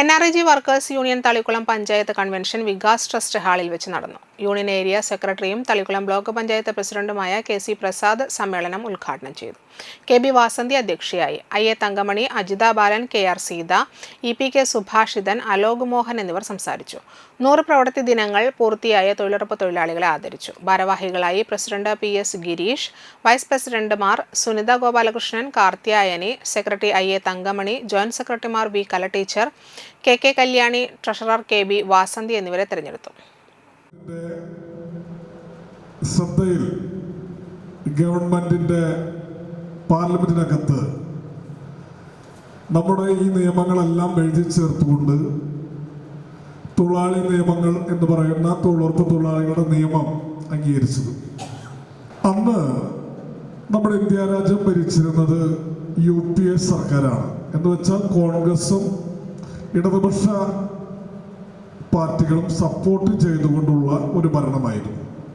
N R I G workers union Thalikkulam panchayat convention Vikas trust ഹാളിൽ വെച്ച് നടന്നു. Union area സെക്രട്ടറിയും Thalikkulam block panchayat പ്രസിഡന്റുമായ കെ സി പ്രസാദ് സമ്മേളനം ഉദ്ഘാടനം ചെയ്തു. കെ ബി വാസന്തി അധ്യക്ഷയായി I A Thankamani Ajitha Balan K R Seetha E P K Subhashithan Alok Mohan എന്നിവർ സംസാരിച്ചു. നൂറ് പ്രവൃത്തി ദിനങ്ങൾ പൂർത്തിയായ തൊഴിലുറപ്പ് തൊഴിലാളികളെ ആദരിച്ചു. ഭാരവാഹികളായി president P S Gireesh vice പ്രസിഡന്റുമാർ Sunitha Gopalakrishnan Karthyayani secretary I A Thankamani joint സെക്രട്ടറിമാർ V Kala teacher K K Kalyani treasurer K B Vasanthi എന്നിവരെ തിരഞ്ഞെടുത്തു. ശ്രദ്ധയിൽ ഗവൺമെന്റിന്റെ പാർലമെന്റിനകത്ത് നമ്മുടെ ഈ നിയമങ്ങളെല്ലാം എഴുതി ചേർത്തുകൊണ്ട് തൊഴിലാളി നിയമങ്ങൾ എന്ന് പറയുന്ന തൊഴിലുറപ്പ് തൊഴിലാളികളുടെ നിയമം അംഗീകരിച്ചത്. അന്ന് നമ്മുടെ ഇന്ത്യ രാജ്യം ഭരിച്ചിരുന്നത് യു പി എ സർക്കാരാണ്. എന്ന് വെച്ചാൽ കോൺഗ്രസും ഇടതുപക്ഷ പാർട്ടികളും സപ്പോർട്ട് ചെയ്തുകൊണ്ടുള്ള ഒരു ഭരണമായിരുന്നു.